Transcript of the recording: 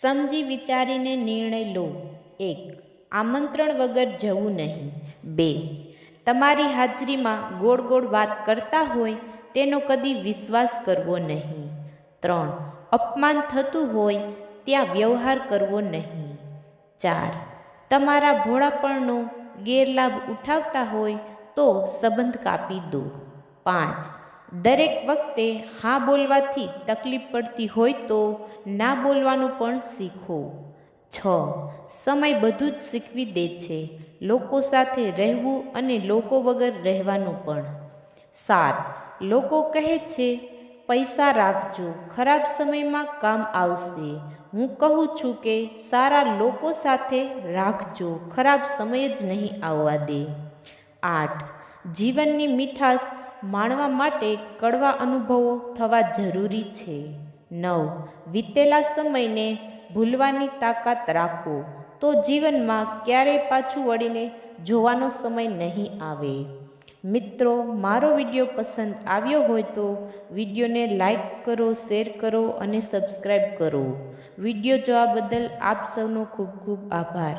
સમજી વિચારીને નિર્ણય લો. એક, આમંત્રણ વગર જવું નહીં. બે, તમારી હાજરીમાં ગોળ ગોળ વાત કરતા હોય તેનો કદી વિશ્વાસ કરવો નહીં. ત્રણ, અપમાન થતું હોય ત્યાં વ્યવહાર કરવો નહીં. ચાર, તમારા ભોળાપણનો ગેરલાભ ઉઠાવતા હોય તો સંબંધ કાપી દો. પાંચ દરેક વખતે હા બોલવાથી તકલીફ પડતી હોય તો ના બોલવાનું પણ શીખો. છ. સમય બધું જ શીખવી દે છે. લોકો સાથે રહેવું અને લોકો વગર રહેવાનું પણ. સાત. લોકો કહે છે, પૈસા રાખજો, ખરાબ સમયમાં કામ આવશે. હું કહું છું કે સારા લોકો સાથે રાખજો, ખરાબ સમય જ નહીં આવવા દે. આઠ. જીવનની મીઠાશ માણવા માટે કડવા અનુભવો થવા જરૂરી છે. નવ. વીતેલા સમયને ભૂલવાની તાકાત રાખો. તો જીવનમાં ક્યારેય પાછું વળીને જોવાનો સમય નહીં આવે. મિત્રો, મારો વીડિયો પસંદ આવ્યો હોય તો વિડીયોને લાઈક કરો, શેર કરો અને સબસ્ક્રાઈબ કરો. વીડિયો જોવા બદલ આપ સૌનો ખૂબ ખૂબ આભાર.